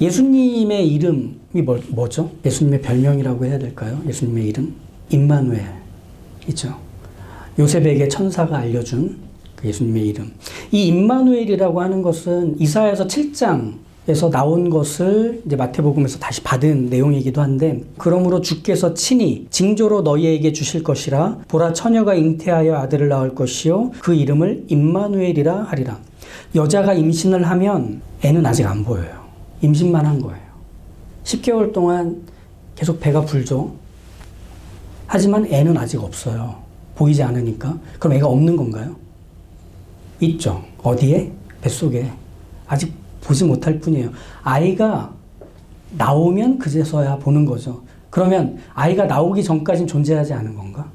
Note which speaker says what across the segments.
Speaker 1: 예수님의 이름이 뭐, 뭐죠? 예수님의 별명이라고 해야 될까요? 예수님의 이름? 임마누엘이죠. 요셉에게 천사가 알려준 그 예수님의 이름. 이 임마누엘이라고 하는 것은 이사야서 7장에서 나온 것을 이제 마태복음에서 다시 받은 내용이기도 한데 그러므로 주께서 친히 징조로 너희에게 주실 것이라 보라 처녀가 잉태하여 아들을 낳을 것이요 그 이름을 임마누엘이라 하리라. 여자가 임신을 하면 애는 아직 안 보여요. 임신만 한 거예요. 10개월 동안 계속 배가 불죠. 하지만 애는 아직 없어요. 보이지 않으니까. 그럼 애가 없는 건가요? 있죠. 어디에? 뱃속에. 아직 보지 못할 뿐이에요. 아이가 나오면 그제서야 보는 거죠. 그러면 아이가 나오기 전까진 존재하지 않은 건가?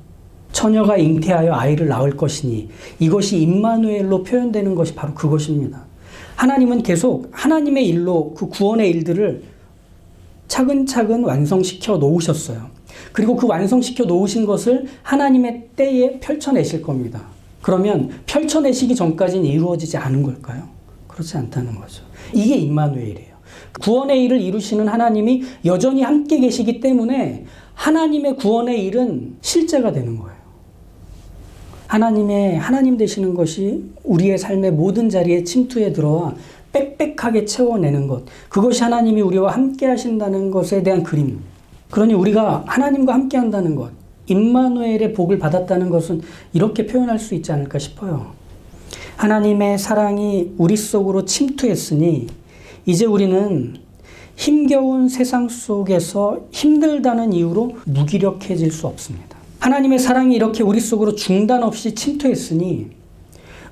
Speaker 1: 처녀가 잉태하여 아이를 낳을 것이니 이것이 임마누엘로 표현되는 것이 바로 그것입니다. 하나님은 계속 하나님의 일로 그 구원의 일들을 차근차근 완성시켜 놓으셨어요. 그리고 그 완성시켜 놓으신 것을 하나님의 때에 펼쳐내실 겁니다. 그러면 펼쳐내시기 전까지는 이루어지지 않은 걸까요? 그렇지 않다는 거죠. 이게 임마누엘이에요. 구원의 일을 이루시는 하나님이 여전히 함께 계시기 때문에 하나님의 구원의 일은 실제가 되는 거예요. 하나님의 하나님 되시는 것이 우리의 삶의 모든 자리에 침투해 들어와 빽빽하게 채워내는 것. 그것이 하나님이 우리와 함께 하신다는 것에 대한 그림. 그러니 우리가 하나님과 함께 한다는 것. 임마누엘의 복을 받았다는 것은 이렇게 표현할 수 있지 않을까 싶어요. 하나님의 사랑이 우리 속으로 침투했으니 이제 우리는 힘겨운 세상 속에서 힘들다는 이유로 무기력해질 수 없습니다. 하나님의 사랑이 이렇게 우리 속으로 중단 없이 침투했으니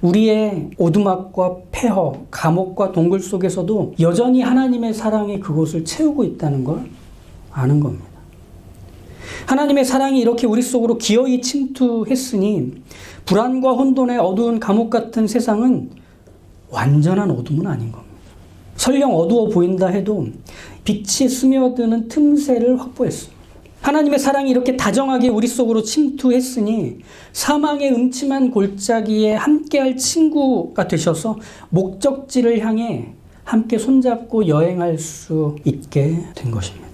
Speaker 1: 우리의 오두막과 폐허, 감옥과 동굴 속에서도 여전히 하나님의 사랑이 그곳을 채우고 있다는 걸 아는 겁니다. 하나님의 사랑이 이렇게 우리 속으로 기어이 침투했으니 불안과 혼돈의 어두운 감옥 같은 세상은 완전한 어둠은 아닌 겁니다. 설령 어두워 보인다 해도 빛이 스며드는 틈새를 확보했습니다. 하나님의 사랑이 이렇게 다정하게 우리 속으로 침투했으니 사망의 음침한 골짜기에 함께할 친구가 되셔서 목적지를 향해 함께 손잡고 여행할 수 있게 된 것입니다.